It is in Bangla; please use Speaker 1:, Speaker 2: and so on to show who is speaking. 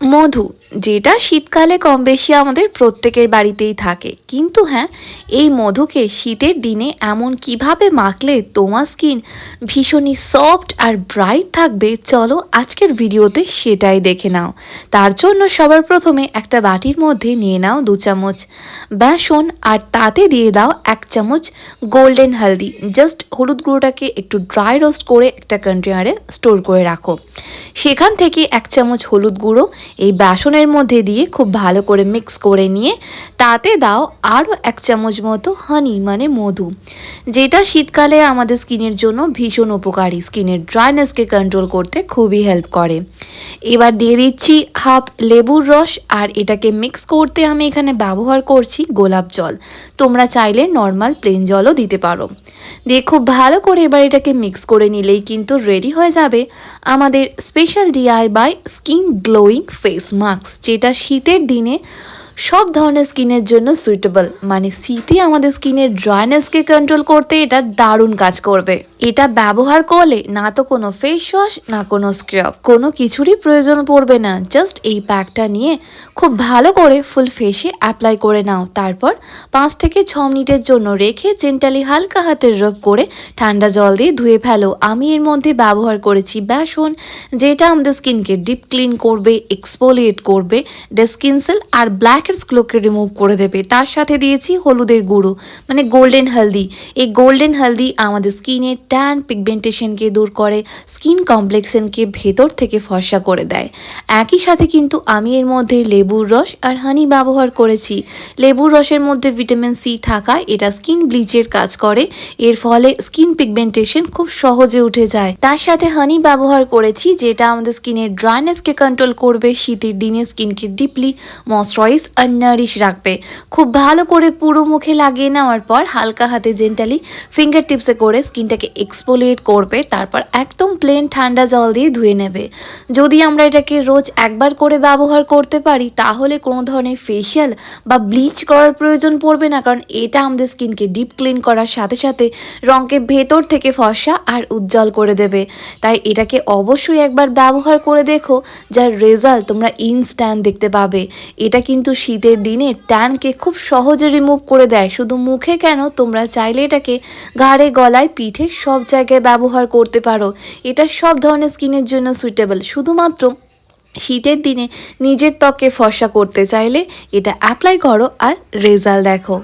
Speaker 1: মধু, যেটা শীতকালে কম বেশি আমাদের প্রত্যেকের বাড়িতেই থাকে। কিন্তু হ্যাঁ এই মধুকে শীতের দিনে এমন কীভাবে মাখলে তোমার স্কিন ভীষণই সফট আর ব্রাইট থাকবে, চলো আজকের ভিডিওতে সেটাই দেখে নাও। তার জন্য সবার প্রথমে একটা বাটির মধ্যে নিয়ে নাও দু চামচ বেসন আর তাতে দিয়ে দাও এক চামচ গোল্ডেন হলদি। জাস্ট হলুদ গুঁড়োটাকে একটু ড্রাই রোস্ট করে একটা কন্টেনারে স্টোর করে রাখো। সেখান থেকে এক চামচ হলুদ গুঁড়ো এই বেসনের মধ্যে দিয়ে খুব ভালো করে মিক্স করে নিয়ে তাতে দাও আরও এক চামচ মতো হানি মানে মধু, যেটা শীতকালে আমাদের স্কিনের জন্য ভীষণ উপকারী। স্কিনের ড্রাইনেসকে কন্ট্রোল করতে খুবই হেল্প করে। এবার দিয়ে দিচ্ছি হাফ লেবুর রস, আর এটাকে মিক্স করতে আমি এখানে ব্যবহার করছি গোলাপ জল। তোমরা চাইলে নর্মাল প্লেন জলও দিতে পারো। দিয়ে খুব ভালো করে এবার এটাকে মিক্স করে নিলেই কিন্তু রেডি হয়ে যাবে আমাদের special DIY skin glowing face mask যেটা শীতের দিনে সব ধরনের স্কিনের জন্য সুইটেবল মানে শীতে আমাদের স্কিনের ড্রাইনেসকে কন্ট্রোল করতে এটা দারুণ কাজ করবে। এটা ব্যবহার করলে না তো কোনো ফেস ওয়াশ না কোনো স্ক্রাব কোনো কিছুরই প্রয়োজন পড়বে না। জাস্ট এই প্যাকটা নিয়ে খুব ভালো করে ফুল ফেসে অ্যাপ্লাই করে নাও। তারপর পাঁচ থেকে ছ মিনিটের জন্য রেখে জেন্টালি হালকা হাতের রব করে ঠান্ডা জল দিয়ে ধুয়ে ফেলো। আমি এর মধ্যে ব্যবহার করেছি বেসন, যেটা আমাদের স্কিনকে ডিপ ক্লিন করবে এক্সপোলিয়েট করবে স্কিন সেল আর ব্ল্যাক হেডসগুলোকে রিমুভ করে দেবে। তার সাথে দিয়েছি হলুদের গুঁড়ো মানে গোল্ডেন হলদি। এই গোল্ডেন হলদি আমাদের স্কিনের ট্যান পিগমেন্টেশনকে দূর করে স্কিন কমপ্লেক্সনকে ভেতর থেকে ফর্সা করে দেয়। একই সাথে কিন্তু আমি এর মধ্যে লেবুর রস আর হানি ব্যবহার করেছি। লেবুর রসের মধ্যে ভিটামিন সি থাকায় এটা স্কিন ব্লিচের কাজ করে। এর ফলে স্কিন পিগমেন্টেশন খুব সহজে উঠে যায়। তার সাথে হানি ব্যবহার করেছি, যেটা আমাদের স্কিনের ড্রাইনেসকে কন্ট্রোল করবে। শীতের দিনে স্কিনকে ডিপলি ময়শ্চারাইজ আর নারিশ রাখবে। খুব ভালো করে পুরো মুখে লাগিয়ে নেওয়ার পর হালকা হাতে জেন্টালি ফিঙ্গার টিপসে করে স্কিনটাকে এক্সপোলিয়েট করবে, তারপর একদম প্লেন ঠান্ডা জল দিয়ে ধুয়ে নেবে। যদি আমরা এটাকে রোজ একবার করে ব্যবহার করতে পারি, তাহলে কোনো ধরনের ফেশিয়াল বা ব্লিচ করার প্রয়োজন পড়বে না, কারণ এটা আমাদের স্কিনকে ডিপ ক্লিন করার সাথে সাথে রঙকে ভেতর থেকে ফসা আর উজ্জ্বল করে দেবে। তাই এটাকে অবশ্যই একবার ব্যবহার করে দেখো, যার রেজাল্ট তোমরা ইনস্ট্যান্ট দেখতে পাবে। এটা কিন্তু শীতের দিনে ট্যানকে খুব সহজে রিমুভ করে দেয়। শুধু মুখে কেন? তোমরা চাইলে এটাকে ঘাড়ে, গলায়, পিঠে সব জায়গায় ব্যবহার করতে পারো। এটা সব ধরনের স্কিনের জন্য সুইটেবল শুধুমাত্র শীতের দিনে নিজের ত্বকে ফর্সা করতে চাইলে এটা অ্যাপ্লাই করো আর রেজাল্ট দেখো।